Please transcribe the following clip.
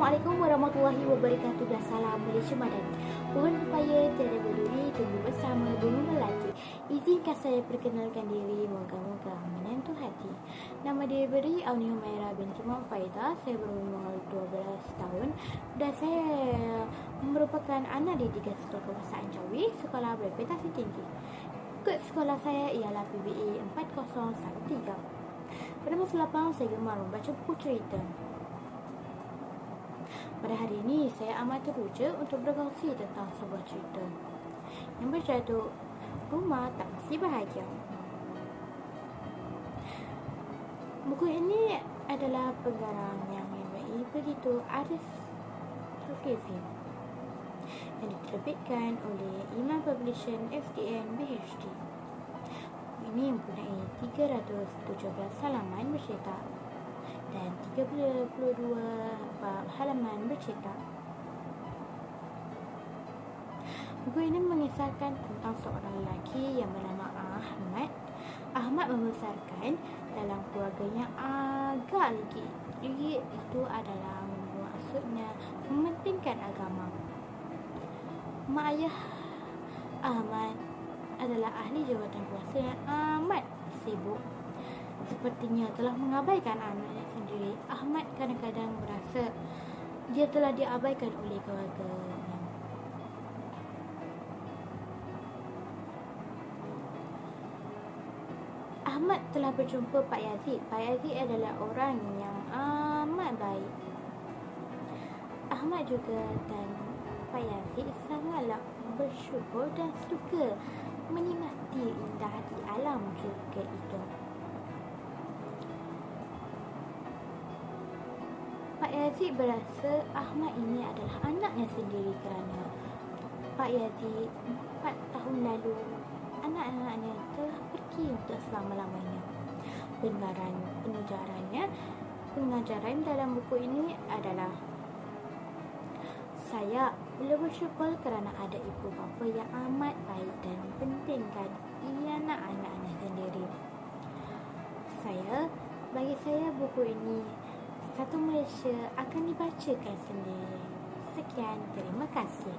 Assalamualaikum warahmatullahi wabarakatuh dan salam Malaysia Madani. Pohon pepaya tiada berduri tumbuh bersama bunga melati. Izinkan saya perkenalkan diri moga-moga menyentuh hati. Nama dia beri Auni Humaira binti Faida. Saya berumur 12 tahun dan saya merupakan anak didikan sekolah kebahasaan Jawi, sekolah berprestasi tinggi. Kod sekolah saya ialah PBA 4013. Pada masa lapang saya gemar membaca buku cerita. Pada hari ini, saya amat teruja untuk berkongsi tentang sebuah cerita yang berjudul Rumah Tak Mesti Bahagia. Buku ini adalah pengarang yang mempunyai begitu Arif Tulkizi yang diterbitkan oleh Iman Publishing FDN BHD. Buku ini mempunyai 317 halaman bercetak dan 32 bab halaman bercetak. Buku ini mengisahkan tentang seorang lelaki yang bernama Ahmad. Ahmad membesarkan dalam keluarga yang agak legit. Legit itu adalah maksudnya mementingkan agama. Mak ayah Ahmad adalah ahli jawatan kuasa yang amat sibuk sepertinya telah mengabaikan anaknya sendiri. Ahmad kadang-kadang merasa dia telah diabaikan oleh keluarganya. Ahmad telah berjumpa Pak Yazid. Pak Yazid adalah orang yang amat baik. Ahmad juga dan Pak Yazid sangatlah bersyukur dan suka menikmati indah di alam juga itu. Pak Yazid berasa Ahmad ini adalah anaknya sendiri kerana Pak Yazid empat tahun lalu anak-anaknya telah pergi untuk selama-lamanya. Pengajaran pengajarannya pengajaran dalam buku ini adalah saya boleh bersyukur kerana ada ibu bapa yang amat baik dan pentingkan ia anak-anaknya sendiri. Saya, bagi saya buku ini satu Malaysia akan dibacakan sendiri. Sekian, terima kasih.